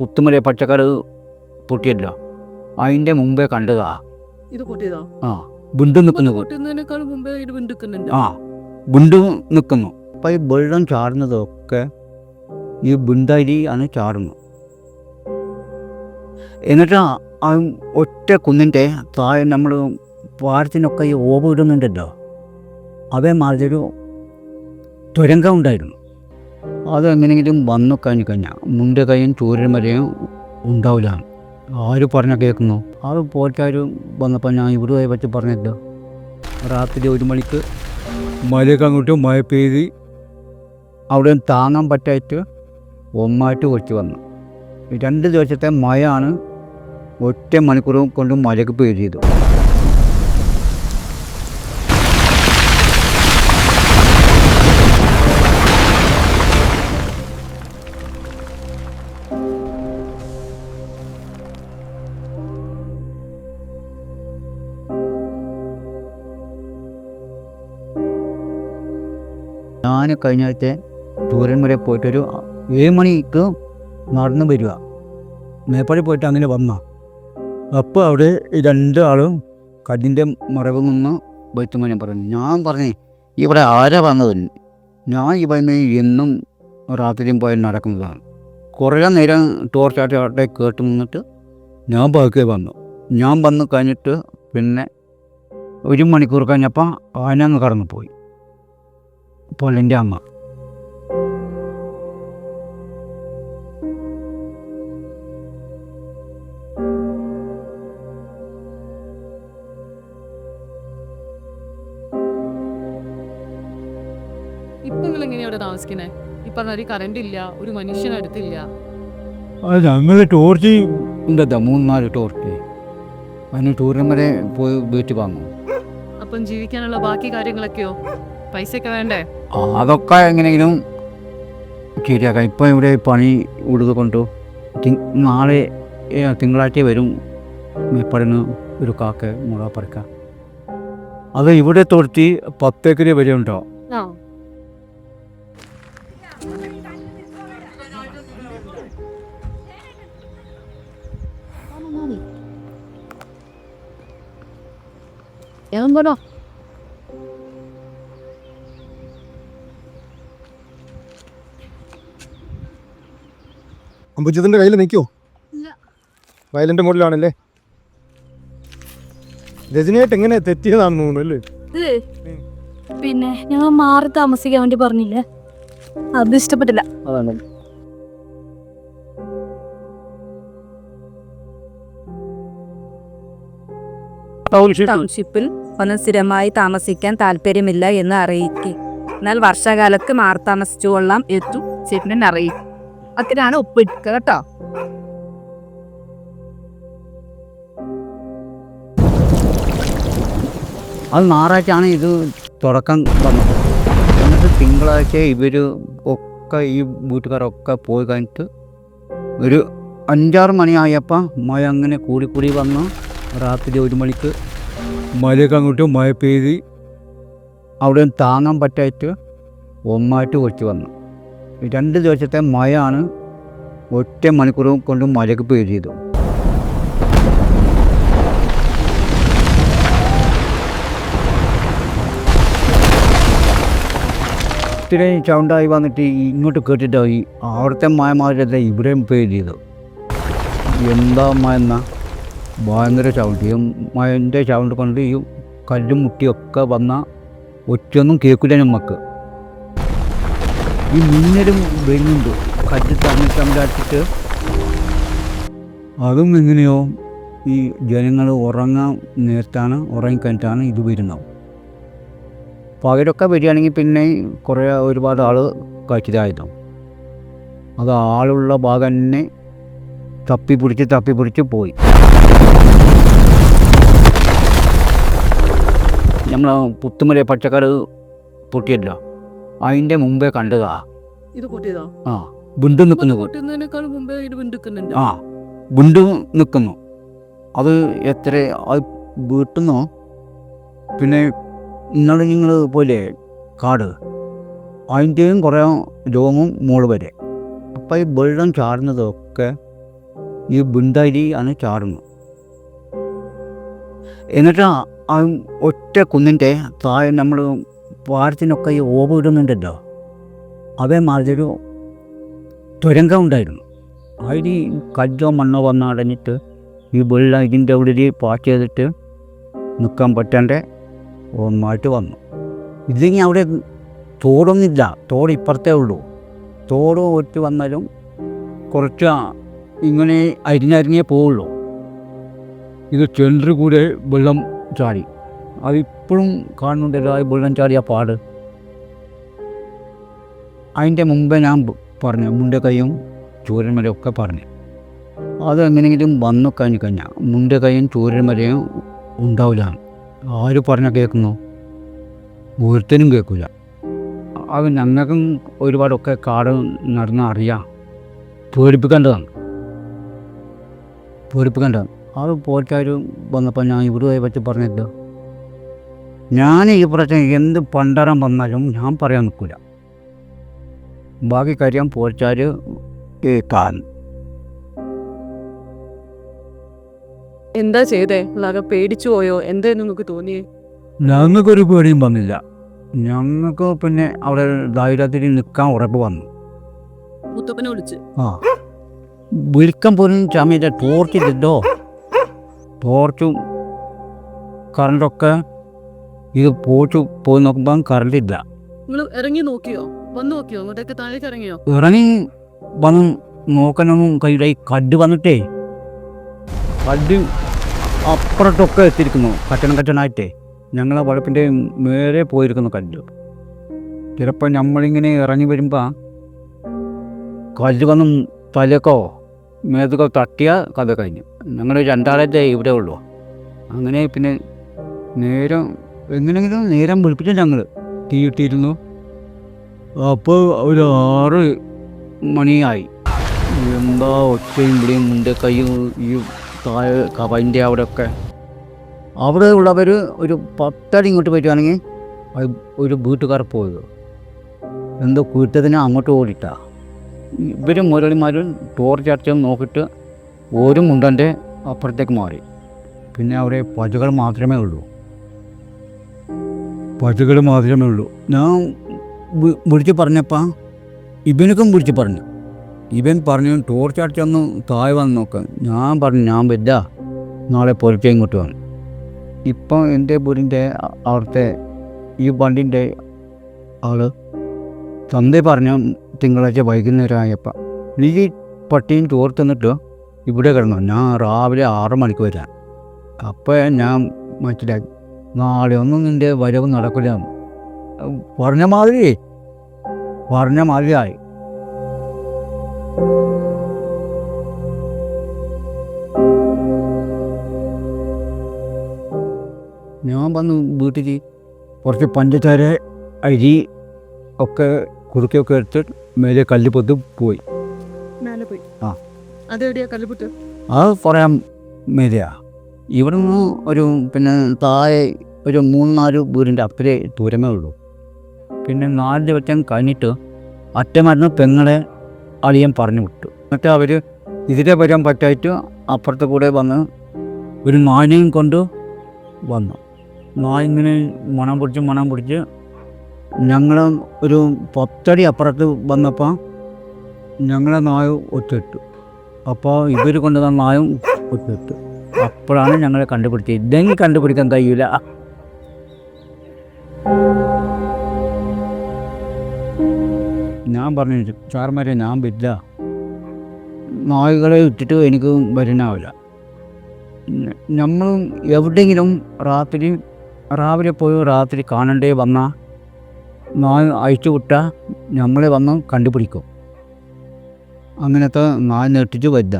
പുത്തുമല പച്ചക്കറി പൊട്ടിയല്ലോ. അതിന്റെ മുമ്പേ കണ്ടതാ. ഇത് പൊട്ടിയതോ? ആ ബുണ്ടു നിൽക്കുന്നു. ആ ബുണ്ട് നിൽക്കുന്നു. അപ്പം ഈ വെള്ളം ചാടുന്നതൊക്കെ ഈ ബുണ്ടരി ആണ് ചാടുന്നു എന്നിട്ട് ആ- ആ ഒറ്റ കുന്നിന്റെ താഴെ നമ്മൾ പാടത്തിനൊക്കെ ഈ ഓവ് ഇടുന്നുണ്ടല്ലോ. അതേമാതിരി ഒരു തുരങ്കം ഉണ്ടായിരുന്നു. അത് എങ്ങനെയെങ്കിലും വന്നു കഴിഞ്ഞ് കഴിഞ്ഞാൽ മുന്റെ കൈയും ചൂരൻ വരെയും ഉണ്ടാവില്ല. ആര് പറഞ്ഞ കേൾക്കുന്നു? അത് പോറ്റാർ വന്നപ്പോൾ ഞാൻ ഇവിടെ വെച്ച് പറഞ്ഞില്ല രാത്രി ഒരു മണിക്ക് മഴയൊക്കെ അങ്ങോട്ട് മഴ പെയ്ത് അവിടെ താങ്ങാൻ പറ്റായിട്ട് ഒന്നായിട്ട് കൊച്ചു വന്നു. രണ്ട് ദിവസത്തെ മഴയാണ് ഒറ്റ മണിക്കൂർ കൊണ്ട് മഴയ്ക്ക് പെയ്ത് ചെയ്തു. കഴിഞ്ഞ ആഴ്ച ദൂരം വരെ പോയിട്ടൊരു ഏഴ് മണിക്ക് നടന്ന് വരിക. മേപ്പാടി പോയിട്ട് അങ്ങനെ വന്ന. അപ്പോൾ അവിടെ രണ്ടാളും കല്ലിന്റെ മറവിൽ നിന്ന് വൈത്തുമ്പോൾ ഞാൻ പറഞ്ഞു. ഞാൻ പറഞ്ഞു ഇവിടെ ആരാ വന്നത്? ഞാൻ ഈ പറയുന്നത് എന്നും രാത്രിയും പോയി നടക്കുന്നതാണ് കുറേ നേരം ടോർച്ചാട്ടി അവിടെ കേട്ട് നിന്നിട്ട് ഞാൻ ബാക്കി വന്നു. ഞാൻ വന്ന് കഴിഞ്ഞിട്ട് പിന്നെ ഒരു മണിക്കൂർ കഴിഞ്ഞപ്പോൾ ആനങ്ങ് കടന്നു പോയി പൊല്ലിന്റെ അമ്മ. ഇപ്പൊ നിങ്ങൾ എങ്ങനെയാ അവിടെ താമസിക്കണേ ഈ പറഞ്ഞ ഒരു കറണ്ട് ഇല്ല ഒരു മനുഷ്യൻ അടുത്തില്ല. അത് ഞങ്ങൾ ടോർച്ച് ഉണ്ടോ മൂന്ന് നാല് ടോർച്ച് അതിന് ടൂറിനും വരെ പോയി വീട്ടിൽ വാങ്ങും അപ്പം ജീവിക്കാനുള്ള ബാക്കി കാര്യങ്ങളൊക്കെയോ? പൈസ ഒക്കെ വേണ്ടേ? ആ, അതൊക്കെ എങ്ങനെയെങ്കിലും ശരിയാക്കാം. ഇപ്പം ഇവിടെ പണി ഉടുത് കൊണ്ടു നാളെ ഏ, തിങ്കളാഴ്ച വരും. മേപ്പാടിന് ഒരു കാക്ക മുള പറിക്കാം. അത് ഇവിടെ തൊടുത്തി പത്തേക്കര വരെ ഉണ്ടോ? ഞാൻ പോണോ അമ്പുജത്തിന്റെ കയ്യിൽ നിൽക്കുമോ ഇല്ല. വയലിന്റെ മുകളിലാണല്ലേ? രജനിയായിട്ട് എങ്ങനെ തെറ്റിയതാണെന്ന് തോന്നുന്നു അല്ലേ? പിന്നെ ഞങ്ങൾ മാറി താമസിക്കാൻ വേണ്ടി പറഞ്ഞില്ലേ? അത് ഇഷ്ടപ്പെട്ടില്ല. അതാണ്. ടൗൺഷിപ്പിൽ ഒന്ന് സ്ഥിരമായി താമസിക്കാൻ താല്പര്യമില്ല എന്ന് അറിയിക്കെ. എന്നാൽ വർഷകാലത്ത് മാറി താമസിച്ചു കൊള്ളാം എത്തും ചേട്ടനെ അറിയിക്കും അതിനാണ് ഒപ്പിടുക കേട്ടോ. അത് ഞായറാഴ്ചയാണ് ഇത് തുടക്കം വന്നത്. എന്നിട്ട് തിങ്കളാഴ്ച ഇവർ ഒക്കെ ഈ വീട്ടുകാരൊക്കെ പോയി കഴിഞ്ഞിട്ട് ഒരു അഞ്ചാറ് മണിയായപ്പോൾ മഴ അങ്ങനെ കൂടി കൂടി വന്ന് രാത്രി ഒരു മണിക്ക് മഴയൊക്കെ അങ്ങോട്ട് മഴ പെയ്ത് അവിടെ താങ്ങാൻ പറ്റായിട്ട് ഒന്നായിട്ട് കൊച്ചു വന്നു. രണ്ട് ദിവസത്തെ മഴയാണ് ഒറ്റ മണിക്കൂർ കൊണ്ട് മഴയ്ക്ക് പെയ്ത് ചെയ്തു. ഇത്രയും ചൗണ്ടായി വന്നിട്ട് ഇങ്ങോട്ട് കേട്ടിട്ടായി അവിടുത്തെ മായമാരുടെ ഇവിടെയും പേ ചെയ്തു. എന്താ മയെന്ന ഭയങ്കര ചൗണ്ട്. ഈ മയന്റെ ചൗണ്ട് കൊണ്ട് ഈ കല്ലും മുട്ടിയൊക്കെ വന്ന ഒറ്റയൊന്നും കേൾക്കില്ല നമുക്ക് ഈ മിന്നലും വരുന്നുണ്ട് കല്ല് തമ്മിൽ തമ്മിലടിച്ചിട്ട് അതും എങ്ങനെയോ ഈ ജനങ്ങൾ ഉറങ്ങാൻ നേരത്താണ് ഉറങ്ങിക്കഴിഞ്ഞിട്ടാണ് ഇത് വരുന്നത്. പകരൊക്കെ വരികയാണെങ്കിൽ പിന്നെ കുറേ ഒരുപാട് ആൾ കഴിച്ചതായിരുന്നു അത് ആളുള്ള ഭാഗം തന്നെ തപ്പി പിടിച്ച് തപ്പി പിടിച്ച് പോയി. നമ്മൾ പുത്തുമല പച്ചക്കറി പൊട്ടിയല്ലോ. അതിന്റെ മുമ്പേ കണ്ടതാ. ഇത് പൊട്ടിയതോ ആ ബുണ്ട് നിൽക്കുന്നു. ആ ബുണ്ടു നിൽക്കുന്നു. അത് എത്ര അത് വീട്ടുന്നോ? പിന്നെ ഇന്നലെ നിങ്ങൾ പോലെ കാട് അതിന്റെയും കുറേ രോഗവും മോൾ വരെ. അപ്പം ഈ വെള്ളം ചാടുന്നതൊക്കെ ഈ ബുന്ദരി ആണ് ചാടുന്നത് എന്നിട്ട് ആ- ആ ഒറ്റ കുന്നിന്റെ താഴെ നമ്മൾ പാടത്തിനൊക്കെ ഈ ഓവ് ഇടുന്നുണ്ടല്ലോ. അവേ മാതിരി തുരങ്കം ഉണ്ടായിരുന്നു. അതിൽ കല്ലോ മണ്ണോ വന്ന് അടഞ്ഞിട്ട് ഈ വെള്ളം ഇതിന്റെ ഉള്ളിൽ പാക്ക് ചെയ്തിട്ട് നിൽക്കാൻ പറ്റാണ്ട് ഒന്നായിട്ട് വന്നു. ഇല്ലെങ്കിൽ അവിടെ തോടൊന്നുമില്ല. തോട് ഇപ്പുറത്തേ ഉള്ളൂ. തോട് ഒറ്റ വന്നാലും കുറച്ച് ഇങ്ങനെ അരിഞ്ഞരിഞ്ഞേ പോവുള്ളൂ. ഇത് ചെണ്ടർ കൂടെ വെള്ളം ചാടി. അതിപ്പോഴും കാണുന്നുണ്ടല്ലോ ആ വെള്ളം ചാടിയ പാട്. അതിന്റെ മുമ്പേ ഞാൻ പറഞ്ഞു മുന്റെ കൈയും ചൂരന്മലയും ഒക്കെ പറഞ്ഞു. അത് എങ്ങനെയെങ്കിലും വന്നു കഴിഞ്ഞ് കഴിഞ്ഞാൽ മുന്റെ കൈയും ചൂരന്മലയും ഉണ്ടാവില്ല. ആര് പറഞ്ഞാൽ കേൾക്കുന്നു? ഒരുത്തനും കേൾക്കില്ല അത് ഞങ്ങൾക്കും ഒരുപാടൊക്കെ കാട് നടന്ന് അറിയാം. പേടിപ്പിക്കേണ്ടതാണ്. പേടിപ്പിക്കേണ്ടതാണ്. അത് പോറ്റാർ വന്നപ്പോൾ ഞാൻ ഇവിടെ പറ്റി പറഞ്ഞല്ലോ ഞാൻ ഈ പ്രശ്നം എന്ത് പണ്ടരം വന്നാലും ഞാൻ പറയാൻ നിൽക്കില്ല ബാക്കി കാര്യം പോച്ചാൽ കേൾക്കാൻ. എന്താ ചെയ്തേ? ഉള്ളാകെ പേടിച്ചു പോയോ? എന്തായിരുന്നു നിങ്ങൾക്ക് തോന്നിയേ? ഞങ്ങൾക്കൊരു പേടിയും വന്നില്ല. ഞങ്ങൾക്ക് പിന്നെ അവിടെ ധൈര്യത്തിൽ നിൽക്കാൻ ഉറപ്പ് വന്നു. മുത്തപ്പനെ വിളിച്ച്. ആ. വിൽക്കാൻ പോലും ചമയത്തെ ടോർച്ച് ഇല്ലല്ലോ ടോർച്ചും കറണ്ടൊക്കെ ഇത് പോയിട്ട് പോയി നോക്കുമ്പോൾ കറണ്ട് ഇല്ല നിങ്ങൾ ഇറങ്ങി നോക്കിയോ? വന്നു നോക്കിയോ? അങ്ങോട്ടേക്ക് താഴേക്ക് ഇറങ്ങിയോ? ഇറങ്ങി വന്ന് നോക്കാനൊന്നും കഴിയില്ല. കഡ് വന്നിട്ടേ കഡ് അപ്പുറത്തൊക്കെ എത്തിയിരിക്കുന്നു. കച്ചണം കറ്റണായിട്ടേ. ഞങ്ങളെ വളപ്പിന്റെ മേലെ പോയിരിക്കുന്നു കല്ല്. ചിലപ്പോൾ നമ്മളിങ്ങനെ ഇറങ്ങി വരുമ്പോൾ കല്ല് വന്ന് തലക്കോ മേതൊക്കെ തട്ടിയ കഥ കഴിഞ്ഞു. ഞങ്ങൾ രണ്ടാളത്തെ ഇവിടെ ഉള്ളൂ. അങ്ങനെ പിന്നെ നേരം എങ്ങനെയെങ്കിലും നേരം വിളിപ്പിച്ചു ഞങ്ങൾ തീ ഇട്ടിരുന്നു അപ്പോൾ ഒരു ആറ് മണിയായി. എന്താ ഒച്ചയും ഇവിടെയും മുന്റെ കയ്യിൽ ഈ താഴെ കവന്റെ അവിടെയൊക്കെ? അവിടെ ഉള്ളവർ ഒരു പത്തടി ഇങ്ങോട്ട് പറ്റുകയാണെങ്കിൽ ഒരു വീട്ടുകാർ പോയത്. എന്തോ വീട്ടതിനെ അങ്ങോട്ട് ഓടിട്ടാ. ഇവരും മുരളിമാരും ടോർച്ച് അടച്ച് നോക്കിയിട്ട് ഒരു മുണ്ടന്റെ അപ്പുറത്തേക്ക് മാറി. പിന്നെ അവിടെ പജകൾ മാത്രമേ ഉള്ളൂ. പജകൾ മാത്രമേ ഉള്ളൂ. ഞാൻ വിളിച്ച് പറഞ്ഞപ്പോൾ ഇവനക്കും വിളിച്ച് പറഞ്ഞു. ഇവൻ പറഞ്ഞു ടോർച്ച് അടിച്ചൊന്ന് താഴെ വന്ന് നോക്കാൻ ഞാൻ പറഞ്ഞു ഞാൻ വരില്ല. നാളെ പുലർച്ചെ ഇങ്ങോട്ട് വന്നു. ഇപ്പം എന്റെ അ- അവിടുത്തെ ഈ വണ്ടിന്റെ ആൾ തന്തേ പറഞ്ഞു തിങ്കളാഴ്ച വൈകുന്നേരം ആയപ്പോൾ ഈ പട്ടിയും ചോറ് തന്നിട്ട് ഇവിടെ കിടന്നു. ഞാൻ രാവിലെ ആറ് മണിക്ക് വരാം. അപ്പോൾ ഞാൻ മനസ്സിലാക്കി. നാളെ ഒന്നും നിന്റെ വരവ് നടക്കില്ല. പറഞ്ഞ മാതിരി പറഞ്ഞ മാതിരിയായി ഞാൻ വന്ന് വീട്ടിൽ കുറച്ച് പഞ്ചസാര അരി ഒക്കെ കുറുക്കിയൊക്കെ എടുത്ത് മേലെ കല്ല് പൊത്ത് പോയി. ആ. അത് പറയാം മേലെയാ. ഇവിടെ നിന്ന് ഒരു പിന്നെ താഴെ ഒരു മൂന്ന് നാല് വീടിന്റെ അപ്പുറേ ദൂരമേ ഉള്ളൂ. പിന്നെ നാല് ദിവസം കഴിഞ്ഞിട്ട് അറ്റമായിരുന്നു പെങ്ങളെ അളിയൻ പറഞ്ഞു വിട്ടു. എന്നിട്ട് അവർ ഇതിലെ വരാൻ പറ്റായിട്ട് അപ്പുറത്ത് കൂടെ വന്ന് ഒരു നായനെയും കൊണ്ട് വന്നു. നായ ഇങ്ങനെ മണം പിടിച്ച് മണം പിടിച്ച് ഞങ്ങൾ ഒരു പത്തടി അപ്പുറത്ത് വന്നപ്പോൾ ഞങ്ങളെ നായ ഒത്തിട്ടു അപ്പോൾ ഇവർ കൊണ്ടുവന്ന നായും ഒത്തിട്ടു അപ്പോഴാണ് ഞങ്ങളെ കണ്ടുപിടിച്ചത്. ഇതെങ്കിൽ കണ്ടുപിടിക്കാൻ കഴിയില്ല ഞാൻ പറഞ്ഞു സാർമാരെ ഞാൻ വരില്ല നായകളെ ഇട്ടിട്ട് എനിക്ക് വരാനാവില്ല നമ്മളും എവിടെയെങ്കിലും രാത്രി രാവിലെ പോയി രാത്രി കാണണ്ടേ വന്നാൽ നായ അയച്ചു വിട്ടാൽ നമ്മളെ വന്ന് കണ്ടുപിടിക്കും. അങ്ങനത്തെ നായ നെട്ടിച്ച് വരില്ല.